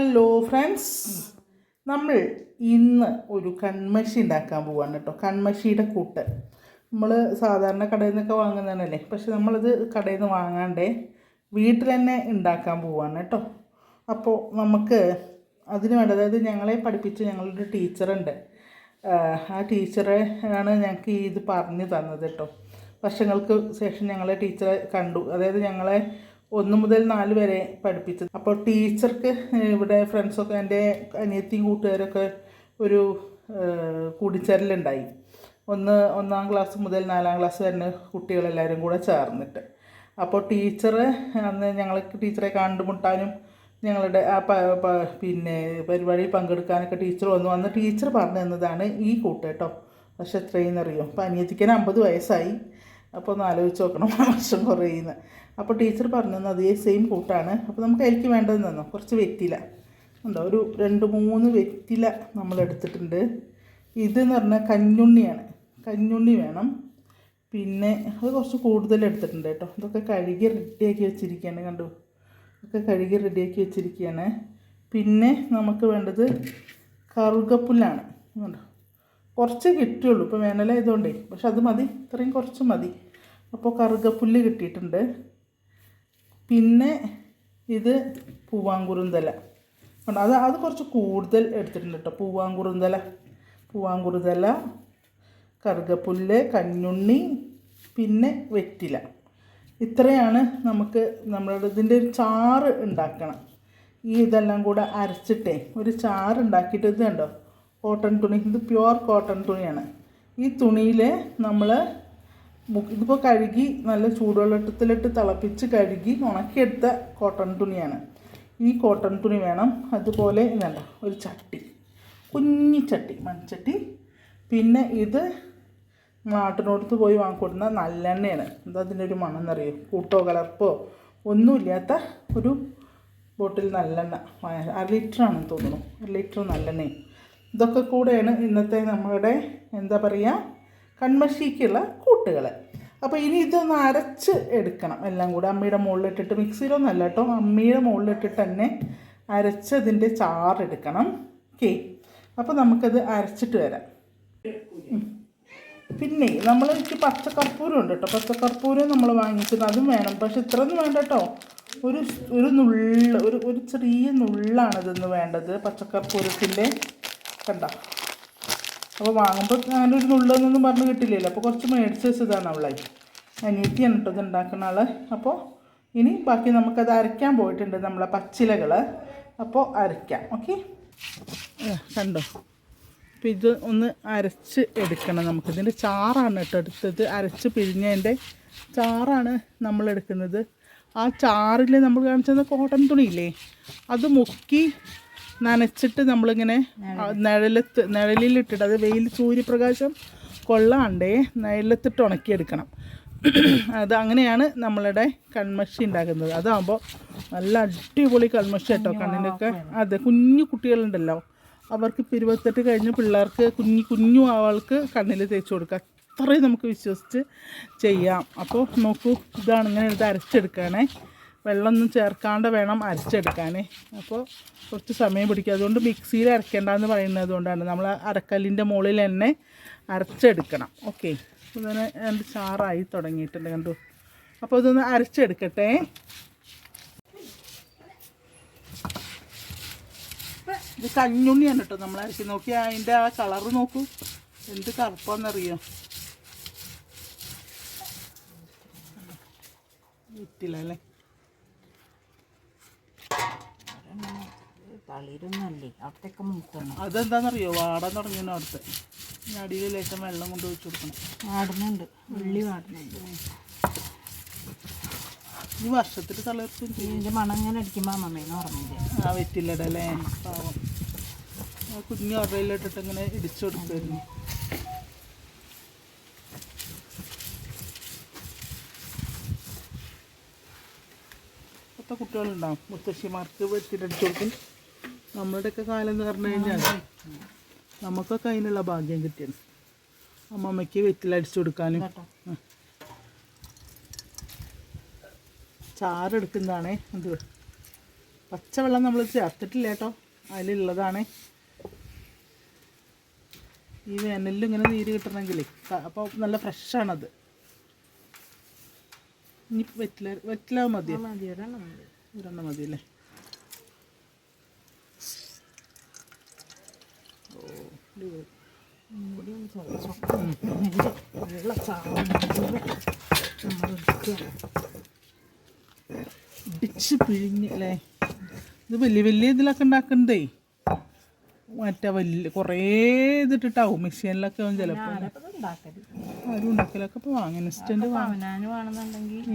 Hello friends നമ്മൾ ഇന്ന് ഒരു കൺമഷി ഉണ്ടാക്കാൻ പോവാണ് കേട്ടോ. കൺമഷിയുടെ കൂട്ട്. നമ്മൾ സാധാരണ കടയിൽ നിന്നൊക്കെ വാങ്ങുന്നതല്ലേ? പക്ഷെ നമ്മളത് കടയിൽ നിന്ന് വാങ്ങാണ്ടേ വീട്ടിൽ തന്നെ ഉണ്ടാക്കാൻ പോവാണ് കേട്ടോ. അപ്പോൾ നമുക്ക് അതിന് വേണ്ട അതായത് ഞങ്ങളെ പഠിപ്പിച്ച ഞങ്ങളൊരു ടീച്ചറുണ്ട്. ആ ടീച്ചറെ ആണ് ഞങ്ങൾക്ക് ഇത് പറഞ്ഞു തന്നത് കേട്ടോ. വർഷങ്ങൾക്ക് ശേഷം ഞങ്ങളെ ടീച്ചറെ കണ്ടു. അതായത് ഞങ്ങളെ ഒന്ന് മുതൽ നാല് വരെ പഠിപ്പിച്ചത്. അപ്പോൾ ടീച്ചർക്ക് ഇവിടെ ഫ്രണ്ട്സൊക്കെ എന്റെ അനിയത്തിയും കൂട്ടുകാരൊക്കെ ഒരു കൂടിച്ചേരലുണ്ടായി. ഒന്ന് ഒന്നാം ക്ലാസ് മുതൽ നാലാം ക്ലാസ് വരെ കുട്ടികളെല്ലാവരും കൂടെ ചേർന്നിട്ട്. അപ്പോൾ ടീച്ചർ അന്ന് ഞങ്ങൾക്ക് ടീച്ചറെ കണ്ടുമുട്ടാനും ഞങ്ങളുടെ ആ പിന്നെ പരിപാടിയിൽ പങ്കെടുക്കാനൊക്കെ ടീച്ചർ വന്നു. അന്ന് ടീച്ചർ പറഞ്ഞു തന്നതാണ് ഈ കൂട്ട് കേട്ടോ പക്ഷെ എത്രയെന്നറിയോ? അപ്പോൾ അനിയത്തിക്കാൻ അമ്പത് വയസ്സായി. അപ്പോൾ ഒന്ന് ആലോചിച്ച് നോക്കണം വർഷം കുറയുന്ന അപ്പോൾ ടീച്ചർ പറഞ്ഞു തന്നു അതേ സെയിം കൂട്ടാണ് അപ്പോൾ നമുക്ക് അരിക്ക് വേണ്ടത് തന്നു കുറച്ച് വെറ്റില. ഉണ്ടോ ഒരു രണ്ട് മൂന്ന് വെറ്റില നമ്മൾ എടുത്തിട്ടുണ്ട്. ഇതെന്ന് പറഞ്ഞാൽ കഞ്ഞുണ്ണിയാണ്. കഞ്ഞുണ്ണി വേണം. പിന്നെ അത് കുറച്ച് കൂടുതൽ എടുത്തിട്ടുണ്ട് കേട്ടോ. ഇതൊക്കെ കഴുകി റെഡിയാക്കി വെച്ചിരിക്കുകയാണ് കണ്ടു? ഇതൊക്കെ കഴുകി റെഡിയാക്കി വെച്ചിരിക്കുകയാണ്. പിന്നെ നമുക്ക് വേണ്ടത് കറുകപ്പുല്ലാണ്. കണ്ടോ? കുറച്ചേ കിട്ടുള്ളൂ ഇപ്പോൾ വേനലായതുകൊണ്ടേ. പക്ഷെ അത് മതി. ഇത്രയും കുറച്ച് മതി. അപ്പോൾ കറുകപ്പുല്ല് കിട്ടിയിട്ടുണ്ട്. പിന്നെ ഇത് പൂവാങ്കുറുന്തല. കണ്ടോ? അത് അത് കുറച്ച് കൂടുതൽ എടുത്തിട്ടുണ്ട് കേട്ടോ. പൂവാങ്കുറുന്തല പൂവാങ്കുറുതല കറുകപ്പുല്ല് കഞ്ഞുണ്ണി പിന്നെ വെറ്റില. ഇത്രയാണ് നമുക്ക് നമ്മളുടെ ഇതിന്റെ ഒരു ചാറ് ഉണ്ടാക്കണം. ഈ ഇതെല്ലാം കൂടെ അരച്ചിട്ടേ ഒരു ചാറ് ഉണ്ടാക്കിയിട്ട് ഇത് കണ്ടോ? കോട്ടൺ തുണി. ഇത് പ്യുവർ കോട്ടൺ തുണിയാണ്. ഈ തുണിയിൽ നമ്മൾ ഇതിപ്പോൾ കഴുകി നല്ല ചൂടുവെള്ളത്തിലിട്ട് തിളപ്പിച്ച് കഴുകി ഉണക്കിയെടുത്ത കോട്ടൺ തുണിയാണ്. ഈ കോട്ടൺ തുണി വേണം. അതുപോലെ ഇതല്ല ഒരു ചട്ടി. കുഞ്ഞി ചട്ടി മൺചട്ടി. പിന്നെ ഇത് നാട്ടിനോടത്ത് പോയി വാങ്ങിക്കൊടുന്ന നല്ലെണ്ണയാണ്. എന്താ അതിന്റെ ഒരു മണം എന്നറിയോ? കൂട്ടോ കലർപ്പോ ഒന്നുമില്ലാത്ത ഒരു ബോട്ടിൽ നല്ലെണ്ണ. അര ലിറ്ററാണെന്ന് തോന്നുന്നു. അര ലിറ്റർ നല്ലെണ്ണയും. ഇതൊക്കെ കൂടെയാണ് ഇന്നത്തെ നമ്മളുടെ എന്താ പറയുക കൺമഷിക്കുള്ള കൂട്ടുകൾ അപ്പോൾ ഇനി ഇതൊന്ന് അരച്ച് എടുക്കണം. എല്ലാം കൂടെ അമ്മയുടെ മുകളിലിട്ടിട്ട് മിക്സിയിലൊന്നല്ല കേട്ടോ. അമ്മയുടെ മുകളിലിട്ടിട്ട് തന്നെ അരച്ചതിന്റെ ചാറെടുക്കണം ഓക്കെ അപ്പോൾ നമുക്കത് അരച്ചിട്ട് വരാം. പിന്നെ നമ്മൾ എനിക്ക് പച്ചക്കർപ്പൂരം ഉണ്ട് കേട്ടോ. പച്ചക്കർപ്പൂരം നമ്മൾ വാങ്ങിച്ചത് അതും വേണം. പക്ഷെ ഇത്രയൊന്നും വേണ്ട കേട്ടോ. ഒരു ഒരു നുള്ള ഒരു ഒരു ചെറിയ നുള്ളാണ് ഇതെന്ന് വേണ്ടത് പച്ചക്കർപ്പൂരത്തിന്റെ കണ്ട? അപ്പോൾ വാങ്ങുമ്പോൾ അങ്ങനെ ഒരു നുള്ളെന്നൊന്നും പറഞ്ഞ് കിട്ടില്ലല്ലോ. അപ്പോൾ കുറച്ച് മേടിച്ച് വെച്ചതാണ് അവളെ. അനിയത്തിയാണ് കേട്ടോ ഇത് ഉണ്ടാക്കുന്ന ആൾ അപ്പോൾ ഇനി ബാക്കി നമുക്കത് അരയ്ക്കാൻ പോയിട്ടുണ്ട് നമ്മളെ പച്ചിലകൾ അപ്പോൾ അരയ്ക്കാം. ഓക്കെ? കണ്ടോ? അപ്പോൾ ഇത് ഒന്ന് അരച്ച് എടുക്കണം നമുക്ക്. ഇതിന്റെ ചാറാണ് കേട്ടോ എടുത്തത്. അരച്ച് പിഴിഞ്ഞതിന്റെ ചാറാണ് നമ്മൾ എടുക്കുന്നത്. ആ ചാറിൽ നമ്മൾ കാണിച്ചത് കോട്ടൺ തുണിയില്ലേ? അത് മുക്കി നനച്ചിട്ട് നമ്മളിങ്ങനെ നിഴലത്ത് നിഴലിലിട്ടിട്ട് അത് വെയിൽ സൂര്യപ്രകാശം കൊള്ളാണ്ടേ നിഴലത്തിട്ട് ഉണക്കിയെടുക്കണം. അത് അങ്ങനെയാണ് നമ്മളുടെ കൺമഷി ഉണ്ടാക്കുന്നത്. അതാകുമ്പോൾ നല്ല അടിപൊളി കൺമഷി കേട്ടോ കണ്ണിനൊക്കെ. അതെ കുഞ്ഞു കുട്ടികളുണ്ടല്ലോ. അവർക്ക് ഇരുപത്തെട്ട് കഴിഞ്ഞ് പിള്ളേർക്ക് കുഞ്ഞു കുഞ്ഞു ആൾക്ക് കണ്ണിൽ തേച്ച് കൊടുക്കുക. അത്രയും നമുക്ക് വിശ്വസിച്ച് ചെയ്യാം. അപ്പോൾ നോക്കൂ ഇതാണ് ഇങ്ങനെ ഇത് അരച്ചെടുക്കാനേ വെള്ളമൊന്നും ചേർക്കാണ്ട് വേണം അരച്ചെടുക്കാനേ. അപ്പോൾ കുറച്ച് സമയം പിടിക്കും. അതുകൊണ്ട് മിക്സിയിൽ അരക്കേണ്ടെന്ന് പറയുന്നത് കൊണ്ടാണ്. നമ്മൾ അരക്കല്ലിന്റെ മുകളിൽ തന്നെ അരച്ചെടുക്കണം. ഓക്കെ. ഇതിന് രണ്ട് ചാറായി തുടങ്ങിയിട്ടുണ്ട് കണ്ടു. അപ്പോൾ ഇതൊന്ന് അരച്ചെടുക്കട്ടെ. ഇത് കഞ്ഞുണ്ണിയാണ് കേട്ടോ നമ്മൾ അരക്കി നോക്കി അതിന്റെ ആ കളറ് നോക്കൂ. എന്ത് കറുപ്പാന്നറിയോ? ഇറ്റില്ലല്ലേ തളിരൊന്നല്ലേ? അവിടത്തേക്ക് മൂക്കണം. അതെന്താണെന്നറിയോ വാടാൻ തുടങ്ങിയാണ് അവിടുത്തെ. അടിയിൽ ലേശം വെള്ളം കൊണ്ട് വെച്ച് കൊടുക്കണം. വാടുന്നുണ്ട്. ഉള്ളി വാടുന്നുണ്ട്. ഈ വർഷത്തിൽ ചെയ്യും ഇതിന്റെ മണം ഇങ്ങനെ അടിക്കുമ്പോൾ അമ്മമ്മേന്ന് പറഞ്ഞില്ലേ? ആ വെറ്റില്ലട അല്ലേ പാവം. ആ കുഞ്ഞു ഉറയിലിട്ടിട്ട് ഇങ്ങനെ ഇടിച്ചു കൊടുക്കുമായിരുന്നു ഇപ്പോഴത്തെ കുട്ടികളുണ്ടാവും. മുത്തശ്ശിമാർക്ക് വെറ്റിലടിച്ചു കൊടുക്കും. നമ്മളുടെയൊക്കെ കാലം എന്ന് പറഞ്ഞു കഴിഞ്ഞാൽ നമുക്കൊക്കെ അതിനുള്ള ഭാഗ്യം കിട്ടിയത്. അമ്മമ്മയ്ക്ക് വെറ്റിലടിച്ചു കൊടുക്കാനും. ചാറെടുക്കുന്നതാണേ എന്ത് പച്ചവെള്ളം നമ്മൾ ചേർത്തിട്ടില്ല കേട്ടോ. അതിലുള്ളതാണ്. ഈ വേനലിൽ ഇങ്ങനെ നീര് കിട്ടണമെങ്കിൽ അപ്പോൾ നല്ല ഫ്രഷാണത്. ഇനി വെറ്റില വെറ്റില മതി ഒരെണ്ണം മതി. അല്ലേ അടിപൊളി. കൂടി ഒന്ന് ചതച്ചോ. വെള്ള സാധനം നമ്മൾ എടുക്കുകയാണ്. ഇടിച്ച് പിഴിഞ്ഞ് ഇത് വലിയ വലിയ ഇതിലൊക്കെ ഉണ്ടാക്കണ്ടേ? മറ്റേ വലിയ കുറേ ഇതിട്ടിട്ടാവും മെഷീനിലൊക്കെ ആവും ചിലപ്പോൾ ആരും ഉണ്ടാക്കലൊക്കെ ഇപ്പോൾ വാങ്ങി.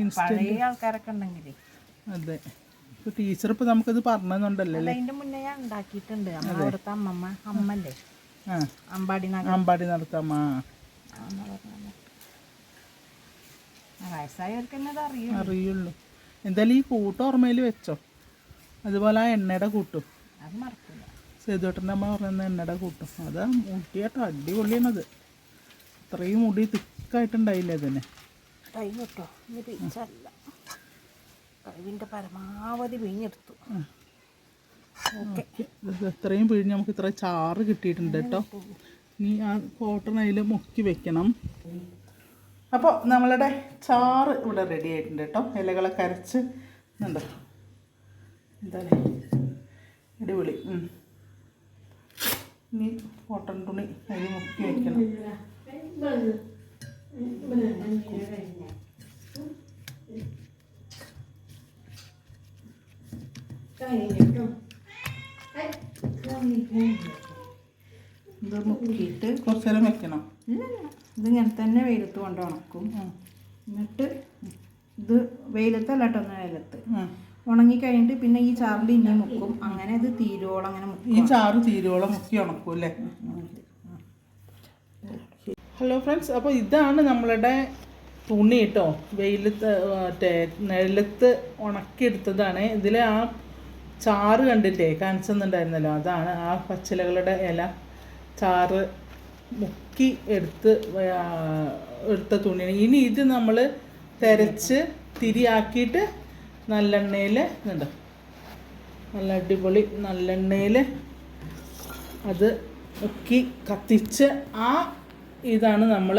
ഇൻസ്റ്റന്റ് ആൾക്കാരൊക്കെ ഉണ്ടെങ്കിൽ അതെ. ഇപ്പോൾ ടീച്ചർ ഇപ്പോൾ നമുക്കത് മുന്നേ ഞാൻ ഉണ്ടാക്കിയിട്ടുണ്ട്. അവിടുത്തെ അമ്മമ്മ അമ്മല്ലേ? അമ്പാടി അമ്പാടി നടത്താം ആ. ആന്ന് പറഞ്ഞത്. ആ, വയസ്സായവർക്ക് തന്നെ അത് അറിയും അറിയുള്ളൂ. എന്തായാലും ഈ കൂട്ട് ഓർമ്മയിൽ വെച്ചോ. അതുപോലെ ആ എണ്ണയുടെ കൂട്ടും. സേതുവേട്ടന്റെ അമ്മ പറയുന്ന എണ്ണയുടെ കൂട്ടും. അതാ മുട്ടിയാട്ടോ അടിപൊളിയാണത്. അത്രയും മുടി തിക്കായിട്ടുണ്ടായില്ലേ അതിന്? കഴിവിന്റെ പരമാവധി പിഴിഞ്ഞെടുത്തു ഓക്കെ. ഇത് എത്രയും പിഴിഞ്ഞ് നമുക്ക് ഇത്ര ചാറ് കിട്ടിയിട്ടുണ്ട് കേട്ടോ. ഇനി ആ കോട്ടൺ അതിൽ മുക്കി വെക്കണം. അപ്പോൾ നമ്മളുടെ ചാറ് ഇവിടെ റെഡി ആയിട്ടുണ്ട് കേട്ടോ. ഇലകളെ അരച്ച് ഉണ്ട് എന്താ അടിപൊളി. ഇനി കോട്ടൺ തുണി അതിൽ മുക്കി വെക്കണം. ഇത് മുക്കിയിട്ട് കുറച്ച് നേരം വെക്കണം ഇത് ഇങ്ങനെ തന്നെ വെയിലത്ത് കൊണ്ട് ഉണക്കും. എന്നിട്ട് ഇത് വെയിലത്തല്ല കേട്ടോ വെയിലത്ത്. ഉണങ്ങി കഴിഞ്ഞിട്ട് പിന്നെ ഈ ചാറിൽ ഇനി മുക്കും. അങ്ങനെ ഇത് തീരോളം അങ്ങനെ മുക്കും ഈ ചാറ് തീരുവോളം മുക്കി ഉണക്കും അല്ലേ? ഹലോ ഫ്രണ്ട്സ് അപ്പോൾ ഇതാണ് നമ്മളുടെ തുണി കേട്ടോ. വെയിലത്ത് മറ്റേ നെല്ലത്ത് ഉണക്കിയെടുത്തതാണ്. ഇതിലെ ആ ചാറ് കണ്ടിട്ടേ കാണിച്ചെന്നുണ്ടായിരുന്നല്ലോ. അതാണ് ആ പച്ചിലകളുടെ ഇല. ചാറ് മുക്കി എടുത്ത് എടുത്ത തുണിയാണ് ഇനി ഇത് നമ്മൾ തിരച്ച് തിരിയാക്കിയിട്ട് നല്ലെണ്ണയിൽ ഇതുണ്ട്. നല്ല അടിപൊളി നല്ലെണ്ണയിൽ അത് മുക്കി കത്തിച്ച് ആ ഇതാണ് നമ്മൾ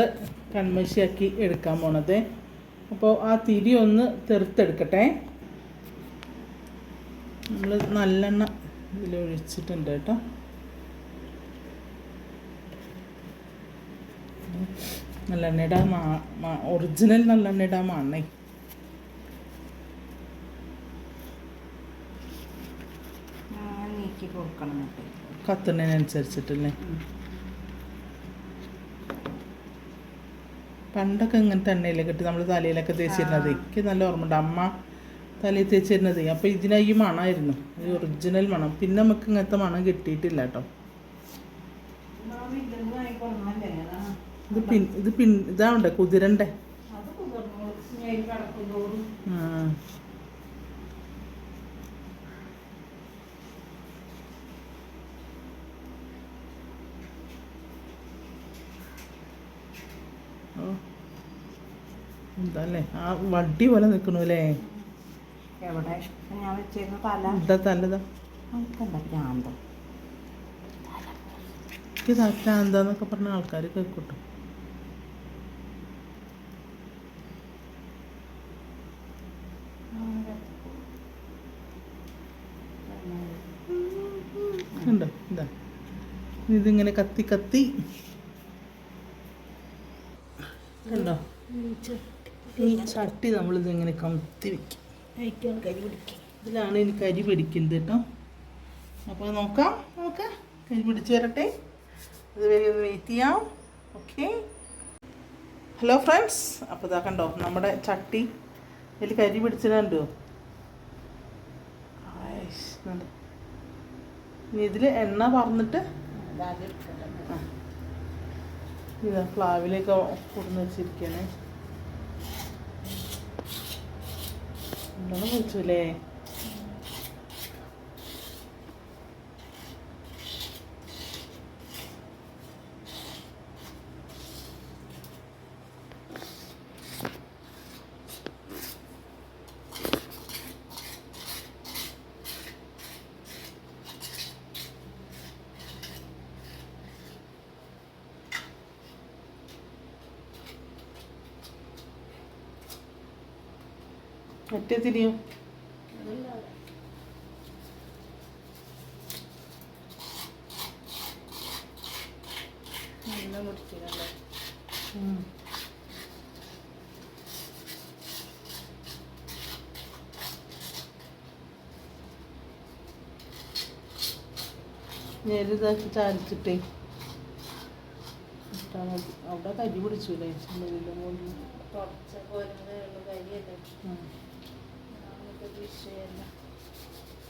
കൺമശിയാക്കി എടുക്കാൻ പോണത്. അപ്പോൾ ആ തിരി ഒന്ന് തെറുത്തെടുക്കട്ടെ. നമ്മൾ നല്ലെണ്ണ ഇതിൽ ഒഴിച്ചിട്ടുണ്ട് കേട്ടോ. നല്ലെണ്ണയുടെ മാ ഒറിജിനൽ നല്ലെണ്ണയുടെ ആ മണ്ണേ കത്തുന്നതിനനുസരിച്ചിട്ടല്ലേ? പണ്ടൊക്കെ ഇങ്ങനത്തെ എണ്ണയിലൊക്കെ ഇട്ട് നമ്മൾ തലയിലൊക്കെ തേച്ചിരുന്നത് എനിക്ക് നല്ല ഓർമ്മയുണ്ട്. അമ്മ തലയിൽ തേച്ചിരുന്നത്. അപ്പോൾ ഇതിന് ഈ മണമായിരുന്നു ഈ ഒറിജിനൽ മണം. പിന്നെ നമുക്ക് ഇങ്ങനത്തെ മണം കിട്ടിയിട്ടില്ല കേട്ടോ. ഇത് പിൻ ഇത് പിൻ ഇതാവണ്ടേ? കുതിരണ്ടേ? ആ. ഓ. എന്താല്ലേ ആ വടി പോലെ നിൽക്കണു അല്ലേ? എവിടെ ഞാൻ വെച്ചിരുന്ന തല ഭ്രാന്തം എനിക്ക് പറഞ്ഞ ആൾക്കാർ കേൾക്കട്ടോ. ഉണ്ടോ ഇതാ. ഇതിങ്ങനെ കത്തി കത്തി. കണ്ടോ? ഈ ചട്ടി നമ്മളിതിങ്ങനെ കമത്തി വെക്കും. കഴിക്കാൻ കരി പിടിക്കുക ഇതിലാണ് എനിക്ക് കരി പിടിക്കുന്നത് കേട്ടോ. അപ്പോൾ നോക്കാം നമുക്ക് കരി പിടിച്ച് വരട്ടെ. അതുവരെ ഒന്ന് വെയിറ്റ് ചെയ്യാം. ഓക്കെ. Hello friends. അപ്പോൾ ഇതാ കണ്ടോ നമ്മുടെ ചട്ടി. ഇതിൽ കരി പിടിച്ചിട്ടുണ്ടോ ഇനി ഇതിൽ എണ്ണ പറന്നിട്ട് ഇതാ പ്ലാവിലേക്ക് കൊടുന്ന് വെച്ചിരിക്കണേ. നല്ലോണം വെച്ചു അല്ലേ മറ്റേ തിരിയും. ഞെരുതാക്കി ചാലിച്ചിട്ടേ. മതി. അവിടെ കരി പിടിച്ചൂലേ? ചെമ്മീനിന്റെ മുകളിൽ കുറച്ച് പോരുന്നതേ ഉള്ളൂ കരിയല്ലേ ഉം. നമുക്ക്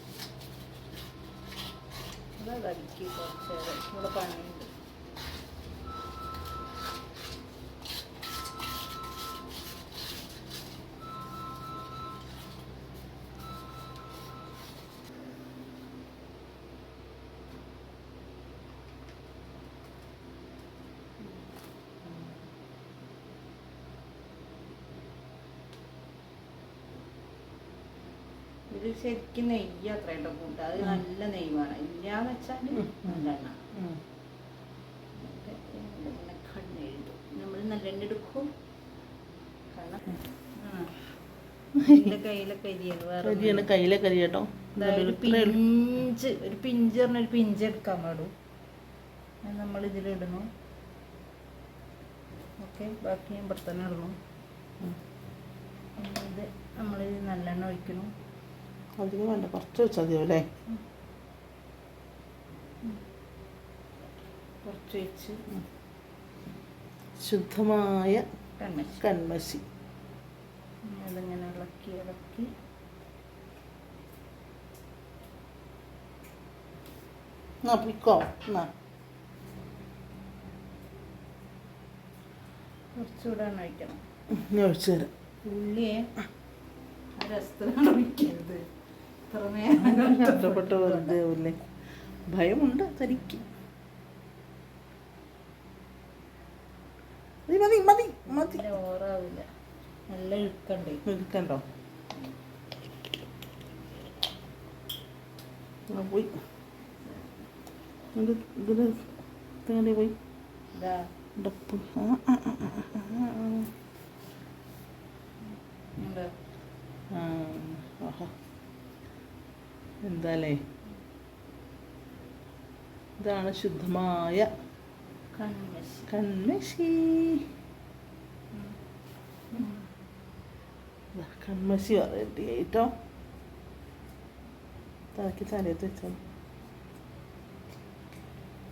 വിഷയമല്ല ഇവിടെ കരിക്ക് കുറച്ച് നേരം ഇവിടെ പണിയുണ്ട് ഇത് ശരിക്കും നെയ്യ് അത്ര അത്രയുണ്ടോ കൂട്ട അത് നല്ല നെയ്യ് വേണം ഇല്ലാന്ന് വെച്ചാൽ. നല്ലെണ്ണ കണ്ണെഴുതും നമ്മൾ നല്ലെണ്ണ എടുക്കും. കരിയാണ് കയ്യിലെ കരി കേട്ടോ. ഒരു പിഞ്ച് ഒരു പിഞ്ച് പറഞ്ഞ ഒരു പിഞ്ച് എടുക്കാൻ പാടും. നമ്മൾ ഇതിലിടണു ഓക്കെ ബാക്കി ഞാൻ പുറത്തന്നെ ഇടണു ഇത് നമ്മളിത് നല്ലെണ്ണ ഒഴിക്കണം അധികം വേണ്ട. കുറച്ച് വെച്ചാൽ മതിയോ അല്ലേ? കുറച്ച് ശുദ്ധമായ കൺമശി അതിങ്ങനെ ഇളക്കി ഇളക്കി. എന്നാ പിക്കോ? എന്നാ. കുറച്ചുകൂടെ എണ്ണ ഒഴിക്കണം ഞാൻ ഒഴിച്ചു തരാം. ഉള്ളിയെ രസത്തിലാണ് ഒഴിക്കരുത്. നേരം കഷ്ടപ്പെട്ട് വെറുതെ ആവില്ലേ ഭയമുണ്ട് തനിക്ക്. മതി മതി മതി ഓവറാവില്ല നല്ല ഇഴുക്കണ്ട്. എടുക്കണ്ടോ ആ പോയി. ഇത് ഇതിൽ തേടി പോയി. ഡപ്പ് ആ ആ ആ ആ ആ ആ. ഉണ്ട്. ആ ആഹാ എന്താലേ? ഇതാണ് ശുദ്ധമായ കൺമശി കൺമശി റെഡി ആയിട്ടോ? തലക്ക് തലയത്ത് വെച്ചോ.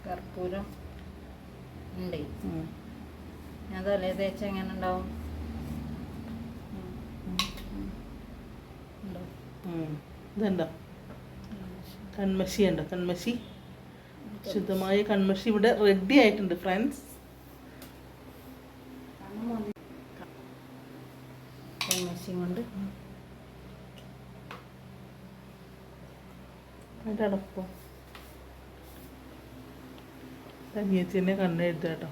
കർപ്പൂരം ഉണ്ട്. ഞാൻ തലേ തേച്ച എങ്ങനെ ഉണ്ടാവും. ഇതുണ്ടോ? കൺമശി ഉണ്ടോ കൺമശി ശുദ്ധമായ കൺമശി ഇവിടെ റെഡി ആയിട്ടുണ്ട് ഫ്രണ്ട്സ് അതടപ്പോ കൊണ്ട്. അതിന്റെ അടപ്പോ. തന്നെ കേട്ടോ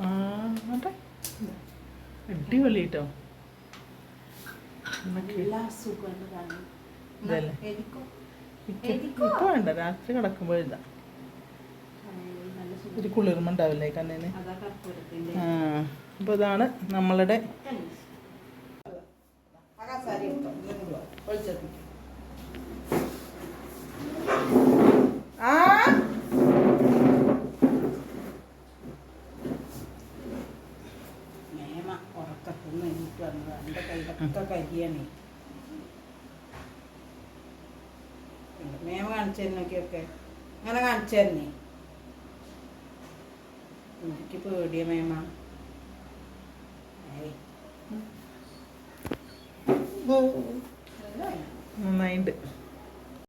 ആ ആട്ടെ. അടിപൊളി കേട്ടോ ഇപ്പൊ വേണ്ട രാത്രി കിടക്കുമ്പോ എഴുതാം. ഒരു കുളിർമ ഉണ്ടാവില്ലേ കണ്ണിന്? ആ അപ്പോൾ ഇതാണ് നമ്മളുടെ കൺമശി ആ മേമ ഉറക്കത്തുനിന്ന് എനിക്ക് വന്നത് എന്റെ കരിയാണ് മേമ കാണിച്ചു തരുന്നൊക്കെയൊക്കെ അങ്ങനെ കാണിച്ചു തരണേ എനിക്ക് പേടിയ മേമ. നന്നായിട്ടുണ്ട്